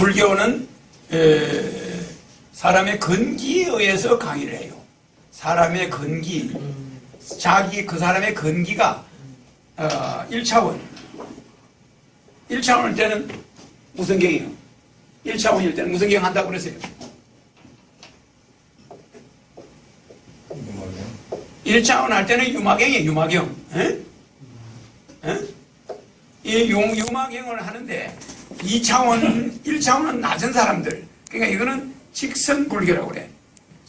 불교는 에, 사람의 근기에 의해서 강의를 해요. 사람의 근기, 자기 그 사람의 근기가 어, 1차원. 1차원일 때는 무슨 경이요? 1차원일 때는 무슨 경 한다고 그랬어요? 1차원 할 때는 유마경이에요, 유마경. 에? 에? 이 유- 유마경을 하는데 2차원, 1차원은 낮은 사람들. 그러니까 이거는 직선 불교라고 그래.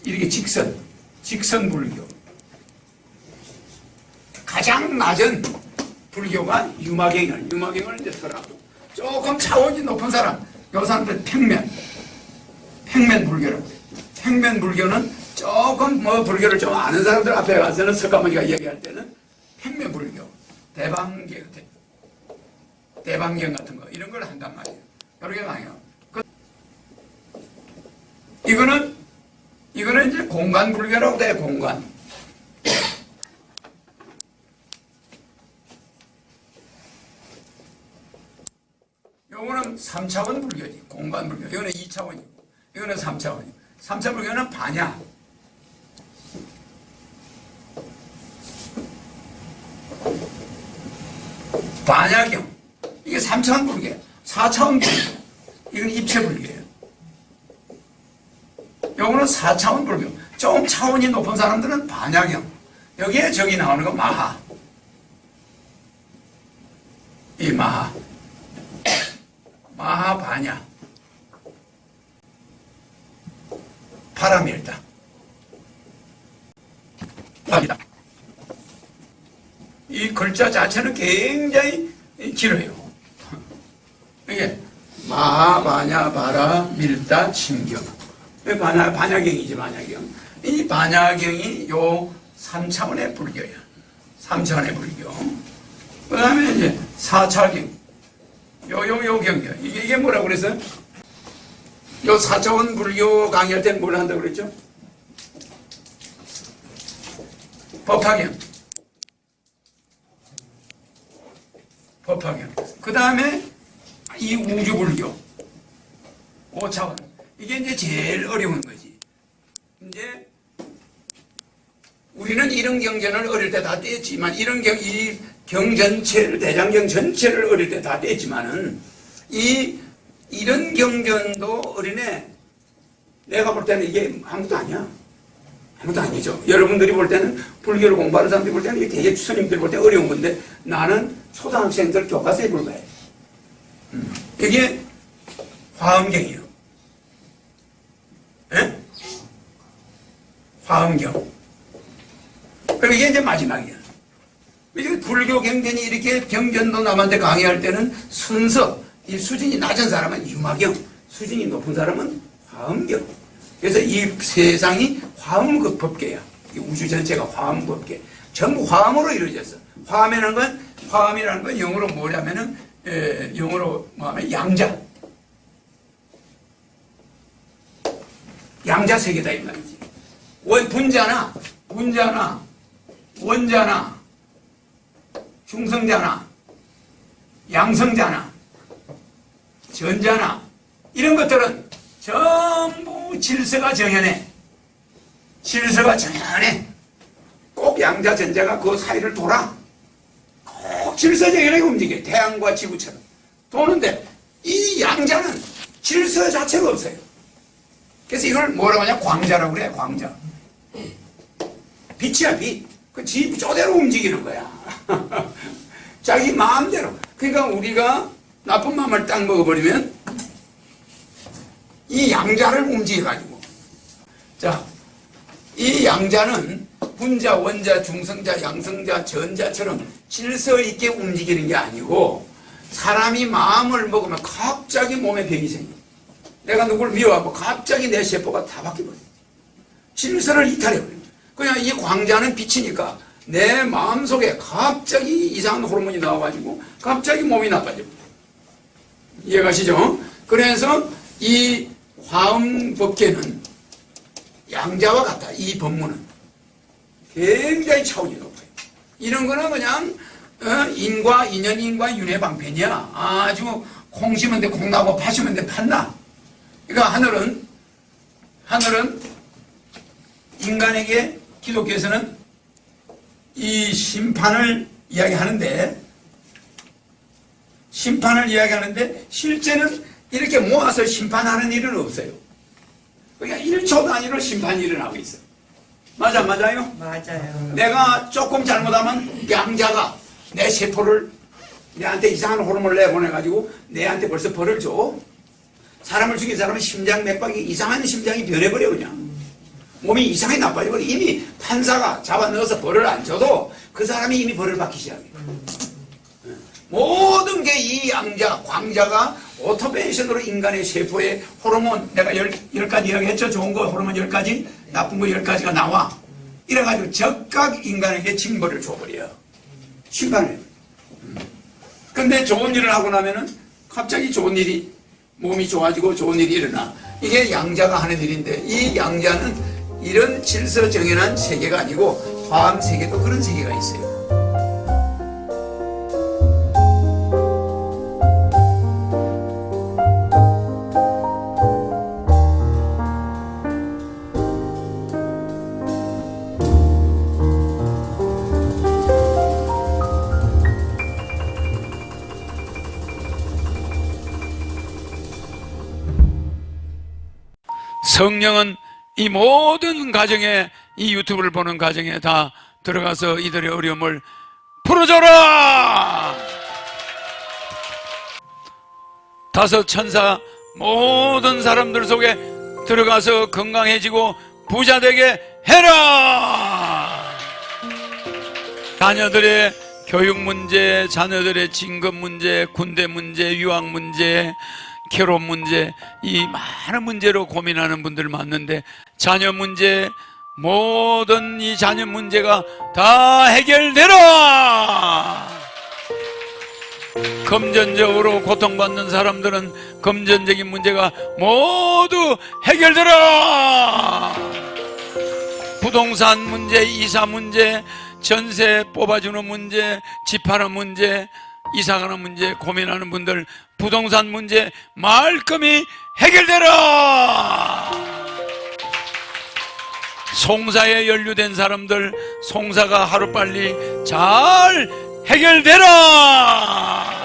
이렇게 직선, 직선 불교. 가장 낮은 불교가 유마경을, 유마경을 이제 설하고 조금 차원이 높은 사람, 요 사람들 평면, 평면 불교라고 그래. 평면 불교는 조금 뭐 불교를 좀 아는 사람들 앞에 가서는 석가모니가 얘기할 때는 평면 불교, 대방경, 대- 대방경 같은 거 이런 걸 한단 말이에요. 개 많아요. 그- 이거는 이거는 이제 공간 불교라고 돼 공간. 요거는 3차원 불교지. 공간 불교. 이거는 2차원이고. 이거는 3차원이고. 3차 불교는 반야. 반야경. 이게 3차원 불교예요. 4차원 불교. 이건 입체 불교예요. 요거는 4차원 불교. 좀 차원이 높은 사람들은 반야경. 여기에 저기 나오는 거 마하. 이 마하. 마하바냐 파라밀다 답이다 이 글자 자체는 굉장히 길어요 이게 마하바냐 바라 밀다 침경 반야, 반야경이지 반야경 이 반야경이 요 3차원의 불교야 3차원의 불교 그 다음에 이제 4차경 요, 요, 요 경계. 이게, 이게 뭐라고 그래서? 요 사차원 불교 강의할 때는 뭘 한다고 그랬죠? 법화경. 법화경. 그 다음에 이 우주불교. 5차원. 이게 이제 제일 어려운 거지. 이제 우리는 이런 경전을 어릴 때 다 떼었지만 이런 경, 이 경 전체를 대장경 전체를 어릴 때 다 떼었지만은 이 이런 경전도 어린애 내가 볼 때는 이게 아무것도 아니야. 아무것도 아니죠. 여러분들이 볼 때는 불교를 공부하는 사람들이 볼 때는 이게 되게 스님들이 볼 때 어려운 건데 나는 초등학생들 교과서에 불과해. 음. 이게 화엄경이에요. 에? 화엄경. 그리고 이게 이제 마지막이야. 이게 불교 경전이 이렇게 경전도 남한테 강의할 때는 순서, 이 수준이 낮은 사람은 유마경, 수준이 높은 사람은 화엄경. 그래서 이 세상이 화엄급 법계야. 이 우주 전체가 화엄법계. 전부 화엄으로 이루어졌어. 화엄이라는 건, 화엄이라는 건 영어로 뭐냐면은, 에, 영어로 뭐하면 양자. 양자 세계다 이 말이지. 원 분자나, 분자나, 원자나, 중성자나, 양성자나, 전자나, 이런 것들은 전부 질서가 정연해. 질서가 정연해. 꼭 양자, 전자가 그 사이를 돌아. 꼭 질서 정연하게 움직여. 태양과 지구처럼. 도는데, 이 양자는 질서 자체가 없어요. 그래서 이걸 뭐라고 하냐? 광자라고 그래, 광자. 빛이야, 빛. 그 지, 저대로 움직이는 거야. 자기 마음대로. 그러니까 우리가 나쁜 마음을 딱 먹어버리면 이 양자를 움직여가지고. 자, 이 양자는 분자, 원자, 중성자, 양성자, 전자처럼 질서 있게 움직이는 게 아니고 사람이 마음을 먹으면 갑자기 몸에 병이 생겨. 내가 누구를 미워하고 갑자기 내 세포가 다 바뀌어버려. 질서를 이탈해버려. 그냥 이 광자는 빛이니까 내 마음속에 갑자기 이상한 호르몬이 나와가지고 갑자기 몸이 나빠져. 이해가시죠? 그래서 이 화음법계는 양자와 같다. 이 법문은 굉장히 차원이 높아요. 이런 거는 그냥 어, 인과 인연 인과 윤회 방편이야. 아주 콩 심은 데콩 나고 파 심은 데 팥나. 그러니까 하늘은 하늘은 인간에게 기독교에서는 이 심판을 이야기하는데 심판을 이야기하는데 실제는 이렇게 모아서 심판하는 일은 없어요. 그러니까 1초 단위로 심판이 일어나고 있어요. 맞아, 맞아요? 맞아요. 내가 조금 잘못하면 양자가 내 세포를 내한테 이상한 호르몬을 내보내가지고 내한테 벌써 벌을 줘. 사람을 죽인 사람은 심장 맥박이 이상한 심장이 변해버려 그냥. 몸이 이상하게 나빠져버려. 이미 판사가 잡아 넣어서 벌을 안 줘도 그 사람이 이미 벌을 받기 시작해. 모든 게 이 양자, 광자가 오토벤션으로 인간의 세포에 호르몬, 내가 열, 열 가지 이야기했죠? 좋은 거 호르몬 열 가지, 나쁜 거 열 가지가 나와. 이래가지고 적각 인간에게 징벌을 줘버려. 심판을. 음. 근데 좋은 일을 하고 나면은 갑자기 좋은 일이, 몸이 좋아지고 좋은 일이 일어나. 이게 양자가 하는 일인데, 이 양자는 이런 질서 정연한 세계가 아니고, 화학 세계도 그런 세계가 있어요. 성령은 이 모든 가정에 이 유튜브를 보는 가정에 다 들어가서 이들의 어려움을 풀어줘라! 다섯 천사 모든 사람들 속에 들어가서 건강해지고 부자 되게 해라! 자녀들의 교육 문제, 자녀들의 진급 문제, 군대 문제, 유학 문제, 결혼 문제, 이 많은 문제로 고민하는 분들 많는데 자녀 문제, 모든 이 자녀 문제가 다 해결되라! 금전적으로 고통받는 사람들은 금전적인 문제가 모두 해결되라! 부동산 문제, 이사 문제, 전세 뽑아주는 문제, 집하는 문제, 이사가는 문제 고민하는 분들 부동산 문제 말끔히 해결되라! 송사에 연루된 사람들 송사가 하루빨리 잘 해결되라!